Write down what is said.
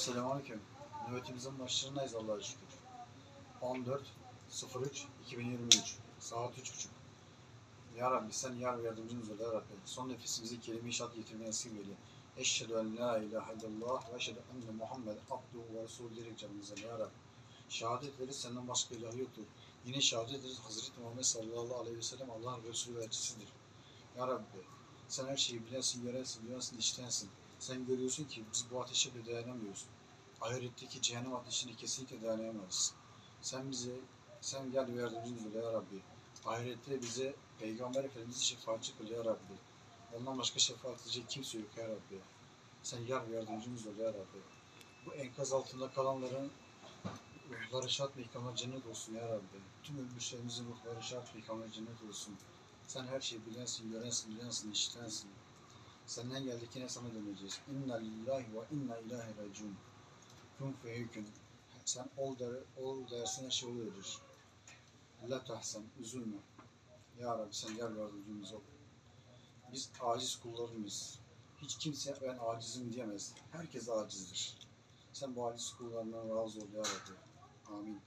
Selamünaleyküm. Nöbetimizin başlarındayız Allah'a şükür. 14 03 2023 saat 3.30 Ya Rabbi sen yar ve yardımcımız ol Ya Rabbi. Son nefesimizi kelime-i şahat getirmeye nasip eyle. Eşhedü en la ilahe illallah ve eşhedü enne Muhammed abduhu ve resulü diyerek canımıza Ya Rabbi. Şehadet veririz senden başka ilah yoktur. Yine şehadet ederiz Hazreti Muhammed sallallahu aleyhi ve sellem Allah'ın Resulü ve elçisidir. Ya Rabbi sen her şeyi bilensin, görensin, duyarsın, iştensin. Sen görüyorsun ki biz bu ateşe bile dayanamıyoruz. Ahiretteki cehennem ateşine kesinlikle dayanamayız. Sen bize, sen gel yardımcımız ol ya Rabbi. Ahirette bize Peygamber Efendimiz'i şefaatçi kıl ya Rabbi. Ondan başka şefaat edecek kimse yok ya Rabbi. Sen yar yardımcımız ol ya Rabbi. Bu enkaz altında kalanların ruhları şad ve ikamet cennet olsun ya Rabbi. Tüm ölmüşlerimizin ruhları şad ve ikamet cennet olsun. Sen her şeyi bilensin, görensin, bilensin, işitensin. Senden geldik yine sana döneceğiz. İnna lillahi ve inna ilahi raciun. Kun feyükün. Sen ol, der, ol dersin şey oluyordur. La tahsen, üzülme. Ya Rabbi sen gel yardımcımız ol. Biz aciz kullarımız. Hiç kimse ben acizim diyemez. Herkes acizdir. Sen bu aciz kullarından razı ol ya Rabbi. Amin.